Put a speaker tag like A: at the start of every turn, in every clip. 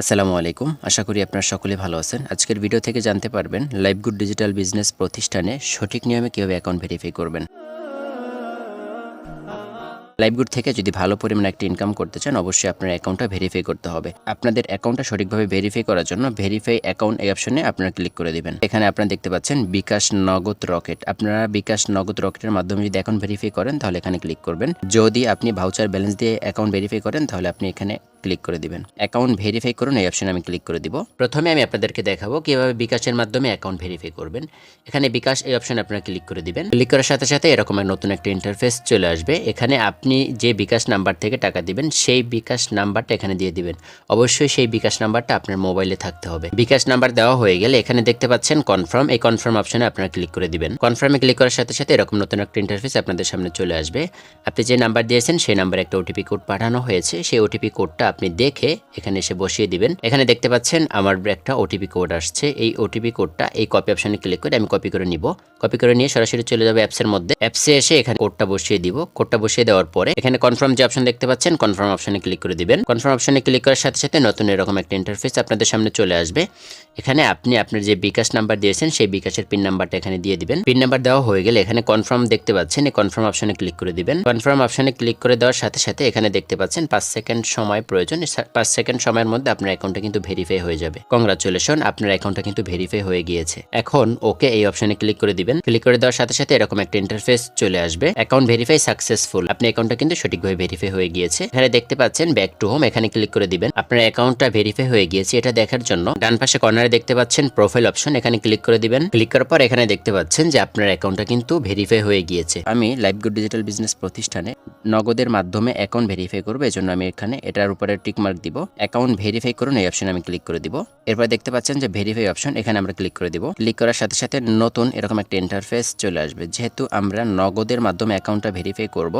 A: আসসালামু আলাইকুম। আশা করি আপনারা সকলে ভালো আছেন। আজকের ভিডিও থেকে জানতে পারবেন লাইভ গুড ডিজিটাল বিজনেস প্রতিষ্ঠানে সঠিক নিয়মে কীভাবে অ্যাকাউন্ট ভেরিফাই করবেন। লাইভগুড থেকে যদি ভালো পরিমাণে একটা ইনকাম করতে চান, অবশ্যই আপনার অ্যাকাউন্টটা ভেরিফাই করতে হবে। আপনাদের অ্যাকাউন্টটা সঠিকভাবে ভেরিফাই করার জন্য ভেরিফাই অ্যাকাউন্ট অপশনে আপনারা ক্লিক করে দিবেন। এখানে আপনারা দেখতে পাচ্ছেন বিকাশ নগদ রকেট। আপনারা বিকাশ নগদ রকেটের মাধ্যমে যদি অ্যাকাউন্ট ভেরিফাই করেন, তাহলে এখানে ক্লিক করবেন। যদি আপনি ভাউচার ব্যালেন্স দিয়ে অ্যাকাউন্ট ভেরিফাই করেন, তাহলে আপনি এখানে ক্লিক করে দিবেন। অ্যাকাউন্ট ভেরিফাই করুন, এই অপশনে আমি ক্লিক করে দিব। প্রথমে আমি আপনাদেরকে দেখাবো কীভাবে বিকাশের মাধ্যমে অ্যাকাউন্ট ভেরিফাই করবেন। এখানে বিকাশ এই অপশনে আপনারা ক্লিক করে দিবেন। ক্লিক করার সাথে সাথে এরকম নতুন একটা ইন্টারফেস চলে আসবে। এখানে আপনি যে বিকাশ নাম্বার থেকে টাকা দিবেন, সেই বিকাশ নাম্বারটা এখানে দিয়ে দিবেন। অবশ্যই সেই বিকাশ নাম্বারটা আপনার মোবাইলে থাকতে হবে। বিকাশ নাম্বার দেওয়া হয়ে গেলে এখানে দেখতে পাচ্ছেন কনফার্ম এই কনফার্ম অপশনে আপনারা ক্লিক করে দিবেন। কনফার্মে ক্লিক করার সাথে সাথে এরকম নতুন একটা ইন্টারফেস আপনাদের সামনে চলে আসবে। আপনি যে নাম্বার দিয়েছেন, সেই নাম্বারে একটা ওটিপি কোড পাঠানো হয়েছে। সেই ওটিপি কোডটা আপনি দেখে এখানে এসে বসিয়ে দিবেন। এখানে দেখতে পাচ্ছেন আমার একটা ওটিপি কোড আসছে। এই ওটিপি কোডটা এই কপি অপশনে ক্লিক করে আমি কপি করে নিব। কপি করে নিয়ে সরাসরি চলে যাবে অ্যাপসের মধ্যে। অ্যাপসে এসে এখানে কোডটা বসিয়ে দিব। কোডটা বসিয়ে দেওয়ার পরে এখানে কনফার্ম যে অপশন দেখতে পাচ্ছেন কনফার্ম অপশনে ক্লিক করে দিবেন। কনফার্ম অপশনে ক্লিক করার সাথে সাথে নতুন এরকম একটা ইন্টারফেস আপনাদের সামনে চলে আসবে। এখানে আপনি আপনার যে বিকাশ নাম্বার দিয়েছেন, সেই বিকাশের পিন নাম্বারটা এখানে দিয়ে দিবেন। পিন নাম্বার দেওয়া হয়ে গেলে এখানে কনফার্ম দেখতে পাচ্ছেন, এই কনফার্ম অপশনে ক্লিক করে দিবেন। কনফার্ম অপশনে ক্লিক করে দেওয়ার সাথে সাথে এখানে দেখতে পাচ্ছেন, পাঁচ সেকেন্ড সময় প্রয়োজন পাঁচ সেকেন্ড সময়ের মধ্যে আপনার অ্যাকাউন্টটা কিন্তু ভেরিফাই হয়ে যাবে। কংগ্রাচুলেশন আপনার অ্যাকাউন্টটা কিন্তু ভেরিফাই হয়ে গিয়েছে। এখন ওকে এই অপশনে ক্লিক করে দিবেন। ক্লিক করে দেওয়ার সাথে সাথে এরকম একটা ইন্টারফেস চলে আসবে। অ্যাকাউন্ট ভেরিফাই সাকসেসফুল আপনি অ্যাকাউন্টটা কিন্তু সঠিকভাবে ভেরিফাই হয়ে গিয়েছে। এখানে দেখতে পাচ্ছেন ব্যাক টু হোম এখানে ক্লিক করে দিবেন। আপনার অ্যাকাউন্টটা ভেরিফাই হয়ে গিয়েছে এটা দেখার জন্য। ডান পাশে কর্নারে দেখতে পাচ্ছেন প্রোফাইল অপশন এখানে ক্লিক করে দিবেন। ক্লিক করার পর এখানে দেখতে পাচ্ছেন যে আপনার অ্যাকাউন্টটা কিন্তু ভেরিফাই হয়ে গিয়েছে। আমি লাইভ গুড ডিজিটাল বিজনেস প্রতিষ্ঠানে নগদের মাধ্যমে অ্যাকাউন্ট ভেরিফাই করব, এজন্য আমি এখানে এটার উপরে টিক মার্ক দিব। অ্যাকাউন্ট ভেরিফাই করুন, এই অপশন আমি ক্লিক করে দিব। এরপর দেখতে পাচ্ছেন যে ভেরিফাই অপশন এখানে আমরা ক্লিক করে দিব। ক্লিক করার সাথে সাথে নতুন এরকম একটা ইন্টারফেস চলে আসবে। যেহেতু আমরা নগদের মাধ্যমে অ্যাকাউন্টটা ভেরিফাই করব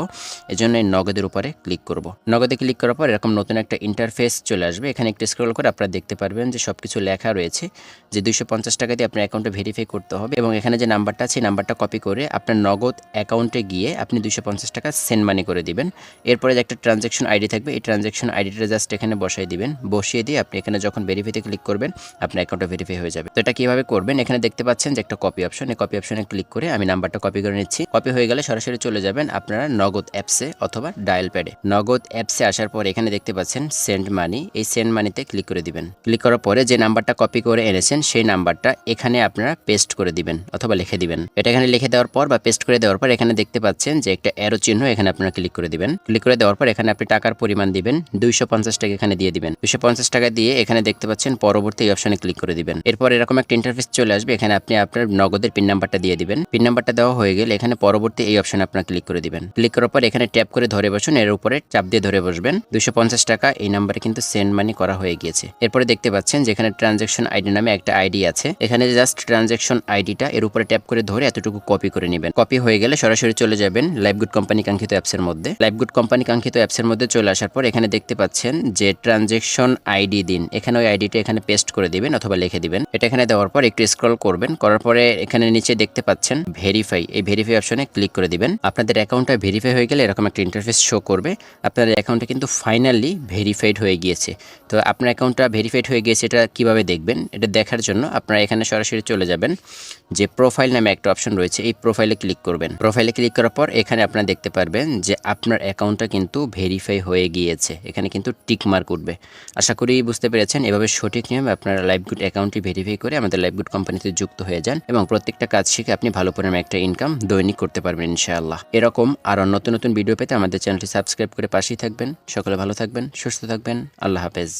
A: এজন্য এই নগদের উপরে ক্লিক করব। নগদে ক্লিক করার পর এরকম নতুন একটা ইন্টারফেস চলে আসবে। এখানে একটু স্ক্রল করে আপনারা দেখতে পারবেন যে সবকিছু লেখা রয়েছে যে দুইশো পঞ্চাশ টাকা দিয়ে আপনার অ্যাকাউন্টে ভেরিফাই করতে হবে এবং এখানে যে নাম্বারটা আছে নাম্বারটা কপি করে আপনার নগদ অ্যাকাউন্টে গিয়ে আপনি দুইশো পঞ্চাশ টাকা সেন্ড মানি করে দিবেন। এরপরে যে একটা ট্রানজ্যাকশন আইডি থাকবে, এই ট্রানজ্যাকশন আইডিটা জাস্ট এখানে বসাই দিবেন। বসিয়ে দিয়ে আপনি এখানে যখন ভেরিফাইতে ক্লিক করবেন, আপনার অ্যাকাউন্টটা ভেরিফাই হয়ে যাবে। তো এটা কীভাবে করবেন? এখানে দেখতে পাচ্ছেন যে একটা কপি অপশন এই কপি অপশনে ক্লিক করে আমি নাম্বারটা কপি করে নিচ্ছি। কপি হয়ে গেলে সরাসরি চলে যাবেন আপনারা নগদ অ্যাপসে অথবা ডায়াল প্যাডে। নগদ অ্যাপসে আসার পর এখানে দেখতে পাচ্ছেন সেন্ড মানি। এই সেন্ড মানিতে ক্লিক করে দিবেন। ক্লিক করার পরে যে নাম্বারটা কপি করে এনেছেন, সেই নাম্বারটা এখানে আপনারা পেস্ট করে দিবেন অথবা লিখে দিবেন। এটা এখানে লিখে দেওয়ার পর বা পেস্ট করে দেওয়ার পর এখানে দেখতে পাচ্ছেন যে একটা অ্যারো চিহ্ন এখানে আপনারা ক্লিক করে দিবেন। ক্লিক করে দেওয়ার পর এখানে আপনি টাকার পরিমাণ দিবেন। দুইশো পঞ্চাশ টাকা এখানে দিয়ে দিবেন। পঞ্চাশ টাকা দিয়ে এখানে দেখতে পাচ্ছেন পরবর্তী অপশনে ক্লিক করে দিবেন। এরপর এরকম একটা ইন্টারফেস চলে আসবে। এখানে আপনি আপনার নগদের পিন নাম্বারটা দিয়ে দিবেন। পিন নাম্বারটা দেওয়া হয়ে গেলে এখানে পরবর্তী এই অপশনে আপনারা ক্লিক করে দিবেন। ক্লিক করার পর এখানে ট্যাপ করে ধরে বসুন, এর উপরে চাপ দিয়ে ধরে বসবেন। পঞ্চাশ টাকা, এই নাম্বারে কিন্তু সেন্ড মানি করা হয়ে গিয়েছে। এরপরে দেখতে পাচ্ছেন যে এখানে ট্রানজ্যাকশন আইডি নামে একটা আইডি আছে। এখানে জাস্ট ট্রানজ্যাকশন আইডিটা এর উপরে ট্যাপ করে ধরে এতটুকু কপি করে নেবেন। কপি হয়ে গেলে সরাসরি চলে যাবেন লাইভগুড কোম্পানি কাঙ্ক্ষিত অ্যাপসের মধ্যে। লাইভগুড কোম্পানি কাঙ্ক্ষিত অ্যাপসের মধ্যে চলে আসার পর এখানে দেখতে পাচ্ছেন যে ট্রানজ্যাকশন আইডি দিন। এখানে ওই আইডিটা এখানে পেস্ট করে দিবেন অথবা লিখে দিবেন। এটা এখানে দেওয়ার পর একটু স্ক্রল করবেন। করার পরে এখানে নিচে দেখতে পাচ্ছেন ভেরিফাই। এই ভেরিফাই অপশনে ক্লিক করে দিবেন। আপনাদের অ্যাকাউন্টটা ভেরিফাই হয়ে গেলে এরকম একটা ইন্টারফেস শো করবে আপনার অ্যাকাউন্টটা কিন্তু ফাইনালি ভেরিফাইড হয়ে গিয়েছে। তো আপনার অ্যাকাউন্টটা ভেরিফাইড হয়ে গিয়েছে এটা কীভাবে দেখবেন, এটা দেখার জন্য আপনারা এখানে সরাসরি চলে যাবেন, যে প্রোফাইল নামে একটা অপশন রয়েছে, এই প্রোফাইলে ক্লিক করবেন। প্রোফাইলে ক্লিক করার পর এখানে আপনারা দেখতে পারবেন যে আপনার অ্যাকাউন্টটা কিন্তু ভেরিফাই হয়ে গিয়েছে, এখানে কিন্তু টিক মার্ক উঠবে। আশা করি বুঝতে পেরেছেন, এভাবে সঠিক নিয়মে আপনারা লাইভগুড অ্যাকাউন্টটি ভেরিফাই করে আমাদের লাইভগুড কোম্পানিতে যুক্ত হয়ে যান এবং প্রত্যেকটা কাজ শিখে আপনি ভালো পরিমাণে একটা ইনকাম দৈনিক করতে পারবেন ইনশাআল্লাহ। এরকম আরও নতুন নতুন ভিডিও পেতে আমাদের চ্যানেলটি সাবস্ক্রাইব করে পাশেই থাকবেন। সকলে ভালো থাকবেন, সুস্থ থাকবেন, আল্লাহ হাফেজ।